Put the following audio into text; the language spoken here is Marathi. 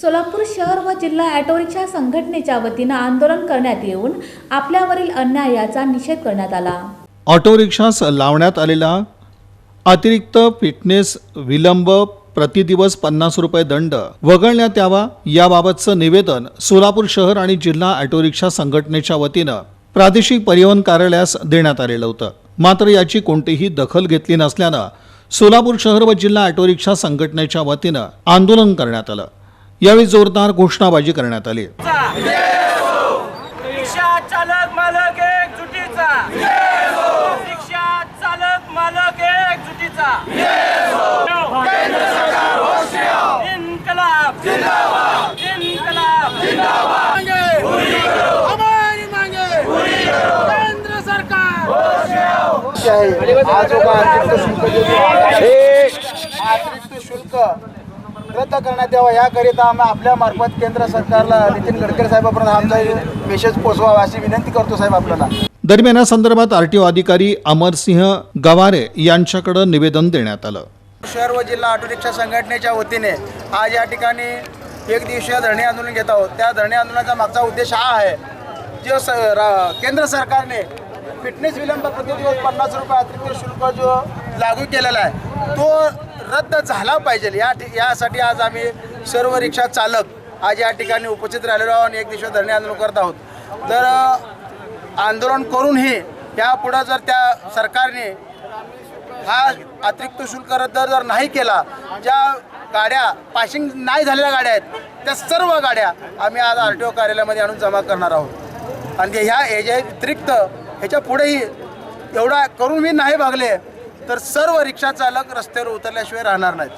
सोलापूर शहर व जिल्हा ऑटो रिक्षा संघटनेच्या वतीनं आंदोलन करण्यात येऊन आपल्यावरील अन्यायाचा निषेध करण्यात आला. ऑटो रिक्षास लावण्यात आलेला अतिरिक्त फिटनेस विलंब प्रतिदिवस पन्नास रुपये दंड वगळण्यात यावा याबाबतचं निवेदन सोलापूर शहर आणि जिल्हा ऑटो रिक्षा संघटनेच्या वतीनं प्रादेशिक परिवहन कार्यालयास देण्यात आलेलं होतं. मात्र याची कोणतीही दखल घेतली नसल्यानं सोलापूर शहर व जिल्हा ऑटो रिक्षा संघटनेच्या वतीनं आंदोलन करण्यात आलं. यावेळी जोरदार घोषणाबाजी करण्यात आली. रिक्षा चालक मालक एक जुटीचा. रिक्षा चालक मालक एक जुटीचा. इन्कलाब. इन्कलाब. हमारी मांगे. केंद्र सरकार आहे जो का अतिरिक्त शुल्क जो जो आहे, अतिरिक्त शुल्क. रद्द करण्यात यावा याकरिता आम्ही आपल्या मार्फत केंद्र सरकारला नितीन गडकरी साहेबांपर्यंत आमचा मेसेज पोहोचवावा अशी विनंती करतो साहेब आपल्याला. दरम्यान या संदर्भात आरटीओ अधिकारी अमरसिंह गवारे यांच्याकडे निवेदन देण्यात आलं. शहर व जिल्हा ऑटो रिक्षा संघटनेच्या वतीने आज या ठिकाणी एक दिवसीय धरणे आंदोलन घेत आहोत. त्या धरणे आंदोलनाचा मागचा उद्देश हा आहे जो स रा- केंद्र सरकारने फिटनेस विलंब प्रतिदिवस पन्नास रुपये अतिरिक्त शुल्क जो लागू केलेला आहे तो रद्द झाला पाहिजे. या यासाठी आज आम्ही सर्व रिक्षा चालक आज या ठिकाणी उपस्थित राहिलेलो आहोत आणि एक दिवशी धरणे आंदोलन करत आहोत. तर आंदोलन करूनही यापुढं जर त्या सरकारने हा अतिरिक्त शुल्क रद्द जर नाही केला ज्या गाड्या पासिंग नाही झालेल्या गाड्या आहेत त्या सर्व गाड्या आम्ही आज आर टी ओ कार्यालयामध्ये आणून जमा करणार आहोत. आणि ह्या ह्याच्या व्यतिरिक्त ह्याच्या पुढेही एवढा करून मी नाही भागले तर सर्व रिक्षा चालक रस्त्यावर उतरल्याशिवाय राहणार नाहीत.